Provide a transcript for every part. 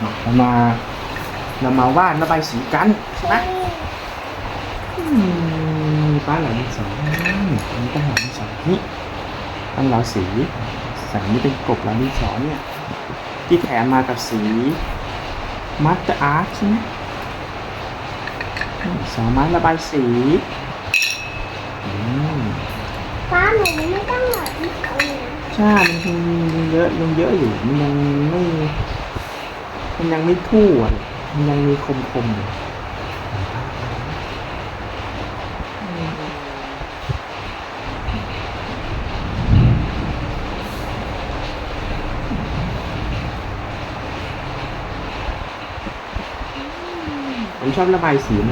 เรามาเรามาวาดระบายสีกันใช่ไหมอืมมีป้าหลังสองมีป้าหลังสองนี่อันเราสีใส่นี่เป็นกบหลังสองเนี่ยที่แถมมากับสีมัตเตอร์อาร์ตใช่ไหมนี่สามารถระบายสีอืมฟ้าหนูไม่ต้องหลับที่เขาเลยนะใช่มันยังยังเยอะยังเยอะอยู่มันยังไม่ มันยังไม่ทั่วมันยังมีคมคมผมชอบระบายสีม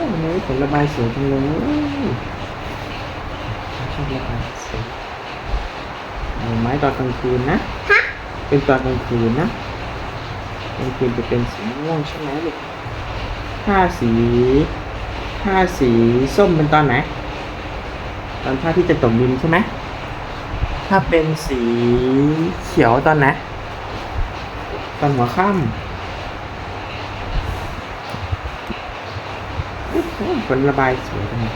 ากเลยโอ้วันนี้ผมระบายสวยจังเลยชอบระบายสีเอาไม้ตอนกลางคืนนะฮะเป็นตอนกลางคืนนะกลางคืนจะเป็นสีม่วงใช่ไหมลูกถ้าสีถ้าสีส้มเป็นตอนไหน ตอนพระอาที่จะตกดินใช่ไหมถ้าเป็นสีเขียวตอนไหนตอนหัวค่ำ โอ้โหคนระบายสวยจังเลย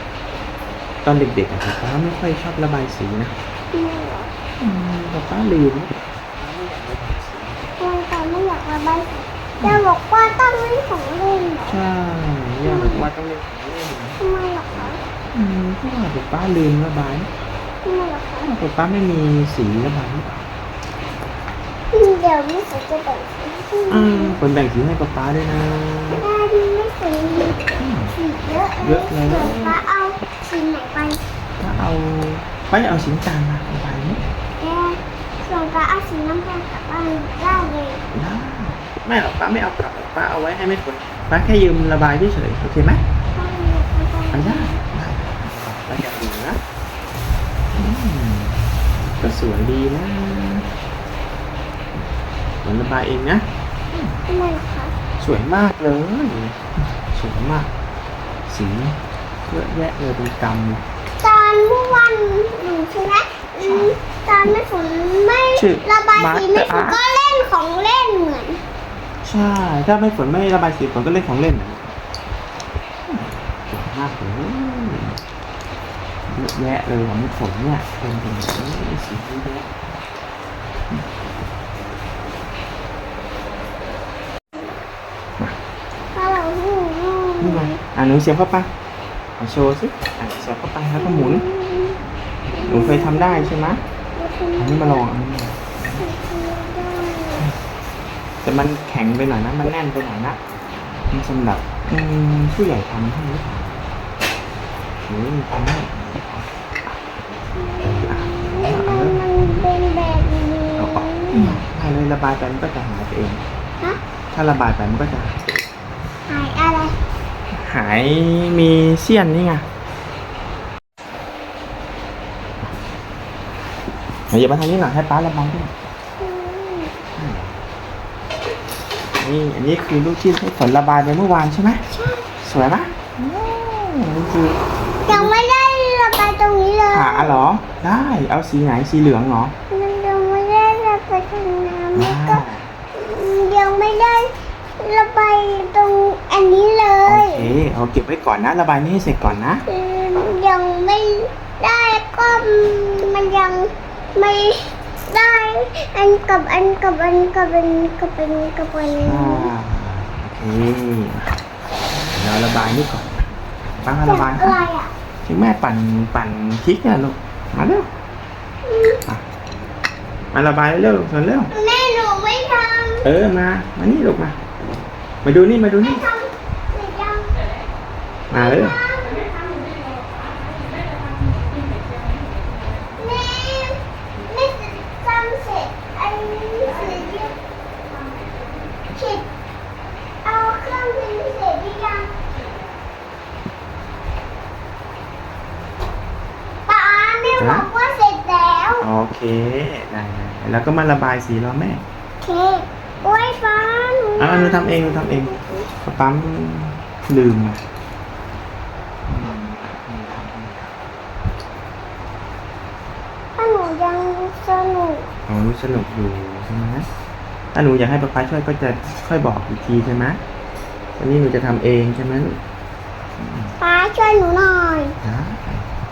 ตอนเด็กๆอะป๊าไม่ค่อยชอบระบายสีนะไม่หรอกอืมป๊าป๊าลืมทำไมตอนไม่อยากระบายสีจะบอกว่าต้องเล่นของเล่นเหรอใช่อยากบอกว่าต้องเล่นของเล่นนะทำไมเหรอคะอืมเพราะว่าป๊าป๊าลืมระบายทำไมเหรอคะป๊าป๊าไม่มีสีระบายหรือเปล่าเดี๋ยวไม่สนจะแบ่งสีให้อืมคนแบ่งสีให้ป๊าป๊าด้วยนะแม่ดีไม่สน สีเยอะเยอะเลยดี๋วป้าเอาสีไหนไปถ้าเอาไปเอาสีน้ำตาลมาระบายนี่แม่ส่วนป้าเอาสีน้ำตาลกลับบ้านได้เลยได้ไม่หรอกป้าไม่เอากลับหรอกป้าเอาไว้ให้แม่ฝนป้าแค่ยืมระบายเฉยๆโอเคไหมป้าอยากระบายอันได้ได้ป้าอยากดูนะอืมก็สวยดีนะฝนระบายเองนะทำไมเหรอคะสวยมากเลยสวยมาก สีเยอะแยะเลยเป็นกำเลยตอนเมื่อวันหนูใช่ไหมอืมตอนไม่ฝนไม่ชื่อระบายสีไม่ฝ Master นก็เล่นของเล่นเหมือน ใช่ ถ้าไม่ฝนไม่ระบายสีฝนก็เล่นของเล่นนะสวยมากเลยเยอะแยะเลยของไม่ฝนเนี่ยเป็นเป็นแบบนี้สีเยอะแยะ นี่ไงอะหนูเสียบเข้าไปอะโชว์สิอะเสียบเข้าไปแล้วก็หมุน หนูเคยทำได้ใช่ไหมอันนี้มาลองอันนี้มาลองแต่มันแข็งไปหน่อยนะ มันแน่นไปหน่อยนะมันสำหรับอืมผู้ใหญ่ทำให้หรือเปล่าหรือทำให้อะเอาเลยมันเป็นแบบนี้เอาออกให้เลยระบายไปมันก็จะหายไปเอง ฮะถ้าระบายไปมันก็จะหายอะไร หายมีเสี้ยนนี่ไงเอาอย่ามาทางนี้หน่อยให้ป้าระบายด้วยอืมนี่อันนี้คือลูกที่ให้ฝนระบายไปเมื่อวานใช่ไหมใช่สวยไหมอืมนี่คือยังไม่ได้ระบายตรงนี้เลยขาเหรอ ได้ เอาสีไหนสีเหลืองเหรอ มันยังไม่ได้ระบายตรงน้ำแล้วก็ ว้าว ยังไม่ได้ระบายตรงอันนี้เล โอย เคเอาเก็บไว้ก่อนนะ ระบายนี่ให้เสร็จก่อนนะยังไม่ได้ก็มันยังไม่ได้อันกับอันกับอันกับอันกับอันกับอันอ่าโอเคเราระบายนี่ก่อนป้าระบายอะไรอะถึงแม่ปั่นปั่นพริกนี่ลูกมาเร็วมาระบายเร็วๆส่วนเร็วแม่หนูไม่ทำเออมามานี่ลูกมา มาดูนี่มาดูนี่ มาเร็วแม่ไม่ทำเสร็จอันนี้เสร็จยังเสร็จเอาเครื่องบินเสร็จหรือยังป้าแม่บอกว่าเสร็จแล้วโอเคได้ได้แล้วก็มาระบายสีเราแม่โอเคโอ้ยฟ้าหนูอ่าหนูทำเองหนูทำเองป๊าปั๊มลืมอะอืม อ๋อหนูสนุกอยู่ใช่ไหมถ้าหนูอยากให้ป๊าป๊าช่วยก็จะค่อยบอกอีกทีใช่ไหมวันนี้หนูจะทำเองใช่ไหมลูกป้าช่วยหนูหน่อยได้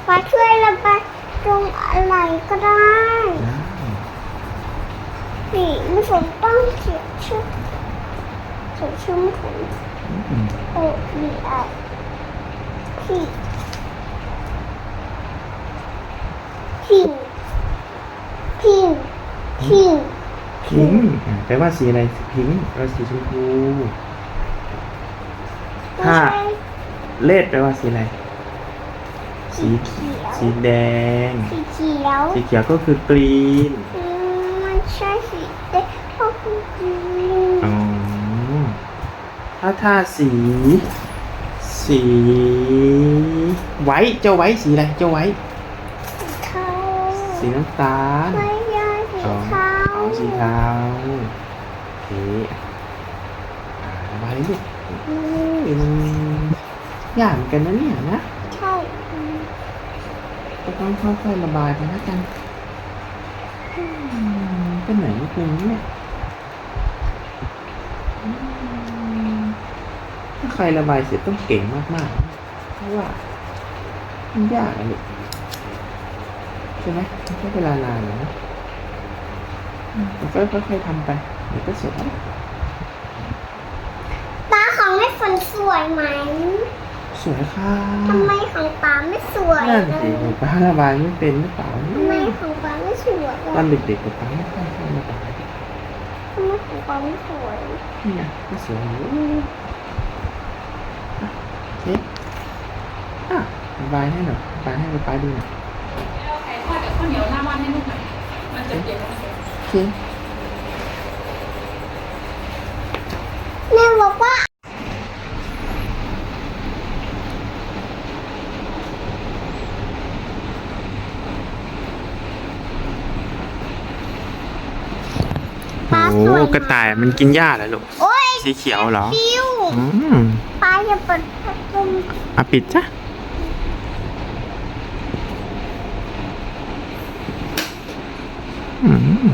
ป้าช่วยระบายตรงอะไรก็ได้ได้นี่ไม่สมต้องเขียนชื่อเขียนชื่อไม่ถูกอืมโอมีไอพี่พิงพิงพิง พิงค์อะ แปลว่าสีอะไรพิงค์แปลว่าสีชมพูไม่ถ้าใช่เลดแปลว่าสีอะไร สีเขียวสีแดง สีเขียวสีเขียวก็คือกรีน อืมมันใช่สีแดงเพราะคุณกินอ๋อ ถ้าทาสี สีไว้เจ้าไว้สีอะไร เจ้าไว้เขาสีน้ำตาล ไม่ใช่ สีอ๋อขาวเอาสีเทาโอเคอ่าระบายลูกโอ้ยมันยากเหมือนกันนะเนี่ยนะใช่อืมก็ต้องค่อยๆระบายไปแล้วกันอืมเป็นไหนนิดนึงเนี่ยอืมถ้าใครระบายเสร็จต้องเก่งมากๆ เพราะว่ามันยากอะลูกใช่ไหมมันใช้เวลานานนะอืมแต่ ก็ค่อยๆทำไปเดี๋ยวก็เสร็จแล้วตาของแม่ฝนสวยไหมสวยค่ะทำไมของป้าไม่สวยนั่นเลสิยผมป้าระบายไม่เป็นหรือเปล่าทำไมของป้าไม่สวยตออะนเด็กๆกับป้าไม่ค่อยชอบระบายทำไมของป้าไม่สวยนี่ไงก็สวยอยู่อะโอเคอะระบายให้หน่อยระบายให้ป๊าดูหน่อยเอาไข่ทอดกับข้าวเหนียวหน้าบ้านให้ลูกหน่อยมันจะเปลี่ยนมัน เสร็จโอเคแม่บอกว่าป้าโอ้สวยกระต่ายมันกินหญ้าเหรอลูกโอ้ยสีเขียวเหรอฟิวอืมป้าอย่าเปิดพัดลมอะปิดจ้ะอืม